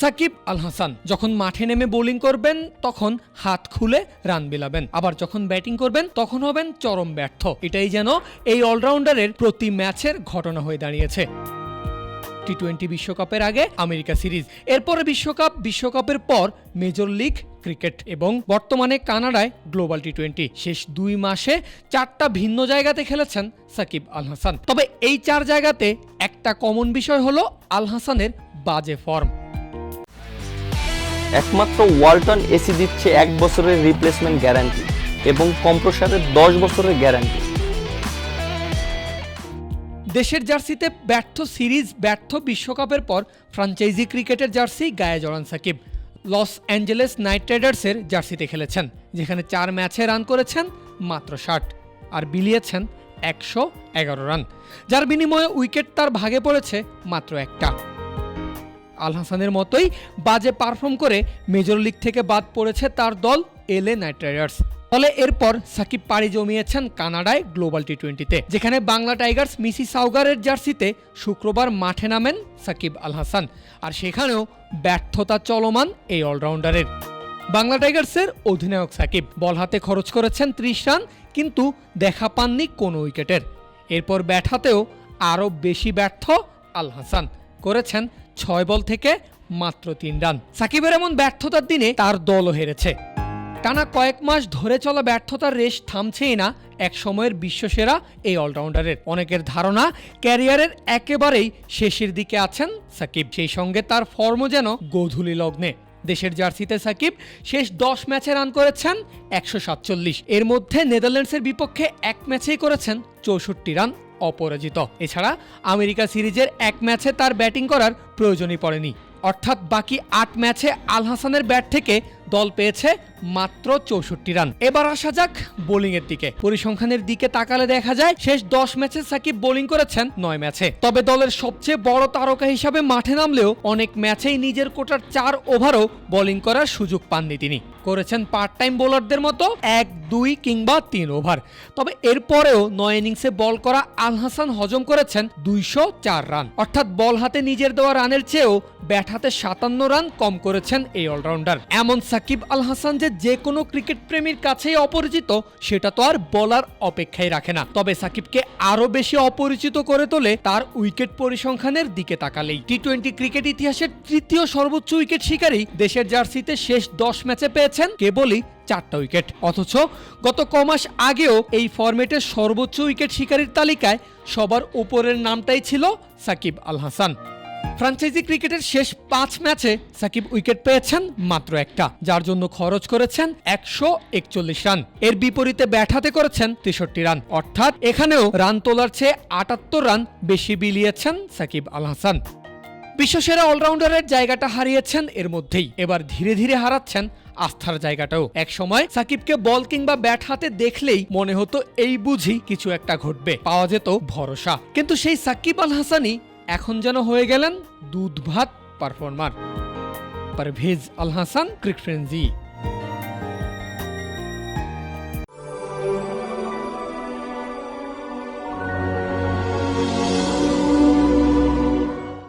সাকিব আল হাসান, যখন মাঠে নেমে বোলিং করবেন, তখন হাত খুলে রান বিলাবেন। আবার যখন ব্যাটিং করবেন, তখন হবেন চরম ব্যর্থ। এটাই যেন এই অলরাউন্ডারের প্রতি ম্যাচের ঘটনা হয়ে দাঁড়িয়েছে। টি টোয়েন্টি বিশ্বকাপের আগে আমেরিকা সিরিজ। এরপরে বিশ্বকাপ, বিশ্বকাপের পর মেজর লিগ ক্রিকেট এবং বর্তমানে কানাডায় গ্লোবাল টি টোয়েন্টি শেষ দুই মাসে চারটা ভিন্ন জায়গাতে খেলেছেন সাকিব আল হাসান। তবে এই চার জায়গাতে একটা কমন বিষয় হলো আল হাসানের বাজে ফর্ম একমাত্র ওয়ালটন এসি দিচ্ছে এক বছরের রিপ্লেসমেন্ট গ্যারান্টি এবং কম্প্রসারের দশ বছরের গ্যারান্টি দেশের জার্সিতে ব্যর্থ সিরিজ, ব্যর্থ বিশ্বকাপের পর ফ্রাঞ্চাইজি ক্রিকেটের জার্সি গায়ে জড়ান সাকিব। লস অ্যাঞ্জেলেস নাইট রাইডার্সের জার্সিতে খেলেছেন, যেখানে চার ম্যাচে রান করেছেন মাত্র ষাট আর বিলিয়েছেন একশো এগারো রান, যার বিনিময়ে উইকেট তার ভাগে পড়েছে মাত্র একটা। আল হাসানের মতোই বাজে পারফর্ম করে মেজর লিগ থেকে বাদ পড়েছে তার দল এলএ নাইট রাইডার্স ফলে এরপর সাকিব পাড়ি জমিয়েছেন কানাডায় গ্লোবাল টি টোয়েন্টিতে যেখানে বাংলা টাইগার্স মিসি সাউগারের জার্সিতে শুক্রবার মাঠে নামেন সাকিব আল হাসান। আর সেখানেও ব্যর্থতা চলমান এই অলরাউন্ডারের বাংলা টাইগার্সের অধিনায়ক সাকিব বল হাতে খরচ করেছেন ত্রিশ রান, কিন্তু দেখা পাননি কোনো উইকেটের। এরপর ব্যাট হাতেও আরও বেশি ব্যর্থ আল হাসান। করেছেন ছয় বল থেকে মাত্র তিন রান। সাকিবের এমন ব্যর্থতার দিনে তার দলও হেরেছে। টানা কয়েক মাস ধরে চলা ব্যর্থতার রেশ থামছেই না এক সময়ের বিশ্বসেরা এই অলরাউন্ডারের। অনেকের ধারণা ক্যারিয়ারের একেবারেই শেষের দিকে আছেন সাকিব, সেই সঙ্গে তার ফর্মও যেন গোধূলি লগ্নে। দেশের জার্সিতে সাকিব শেষ দশ ম্যাচে রান করেছেন একশো সাতচল্লিশ। এর মধ্যে নেদারল্যান্ডসের বিপক্ষে এক ম্যাচেই করেছেন চৌষট্টি রান। অপরাজিত। এছাড়া আমেরিকা সিরিজের এক ম্যাচে তার ব্যাটিং করার প্রয়োজনই পড়েনি। অর্থাৎ বাকি আট ম্যাচে আল হাসানের ব্যাট থেকে দল পেয়েছে মাত্র চৌষট্টি রান। এবার আসা যাক বোলিং এর দিকে। পরিসংখ্যানের দিকে তাকালে দেখা যায় শেষ দশ ম্যাচে সাকিব বোলিং করেছেন নয় ম্যাচে। তবে দলের সবচেয়ে বড় তারকা হিসাবে মাঠে নামলেও অনেক ম্যাচেই নিজের কোটার চার ওভারও বোলিং করার সুযোগ পাননি তিনি। করেছেন পার্ট টাইম বোলারদের মতো এক, দুই কিংবা তিন ওভার। তবে এরপরেও নয় ইনিংসে বল করা আল হাসান হজম করেছেন দুইশো চার রান। অর্থাৎ বল হাতে নিজের দেওয়া রানের চেয়েও ব্যাট হাতে সাতান্ন রান কম করেছেন এই অলরাউন্ডার। এমন সাকিব আল হাসান যে যে কোনো ক্রিকেট প্রেমীর কাছেই অপরিচিত, সেটা তো আর বলার অপেক্ষাই রাখে না। তবে সাকিবকে আরও বেশি অপরিচিত করে তোলে তার উইকেট পরিসংখ্যানের দিকে তাকালেই। টি টোয়েন্টি ক্রিকেট ইতিহাসের তৃতীয় সর্বোচ্চ উইকেট শিকারী দেশের জার্সিতে শেষ দশ ম্যাচে পেয়েছেন কেবলই চারটা উইকেট। অথচ গত কমাস আগেও এই ফরম্যাটের সর্বোচ্চ উইকেট শিকারীর তালিকায় সবার উপরের নামটাই ছিল সাকিব আল হাসান। ফ্রাঞ্চাইজি ক্রিকেটের শেষ পাঁচ ম্যাচে সাকিব উইকেট পেয়েছেন মাত্র একটা, যার জন্য খরচ করেছেন একশো একচল্লিশ রান। এর বিপরীতে ব্যাট হাতে করেছেন তেষট্টি রান। অর্থাৎ এখানেও রান তোলার চেয়ে আটাত্তর রান বেশি বিলিয়েছেন সাকিব আল হাসান। বিশ্বসেরা অলরাউন্ডারের জায়গাটা হারিয়েছেন এর মধ্যেই। এবার ধীরে ধীরে হারাচ্ছেন আস্থার জায়গাটাও। এক সময় সাকিবকে বল কিংবা ব্যাট হাতে দেখলেই মনে হতো এই বুঝি কিছু একটা ঘটবে, পাওয়া যেত ভরসা। কিন্তু সেই সাকিব আল হাসানই এখন যেন হয়ে গেলেন দুধ ভাত পারফর্মার। পারভেজ আল হাসান ক্রিকফ্রেন্সি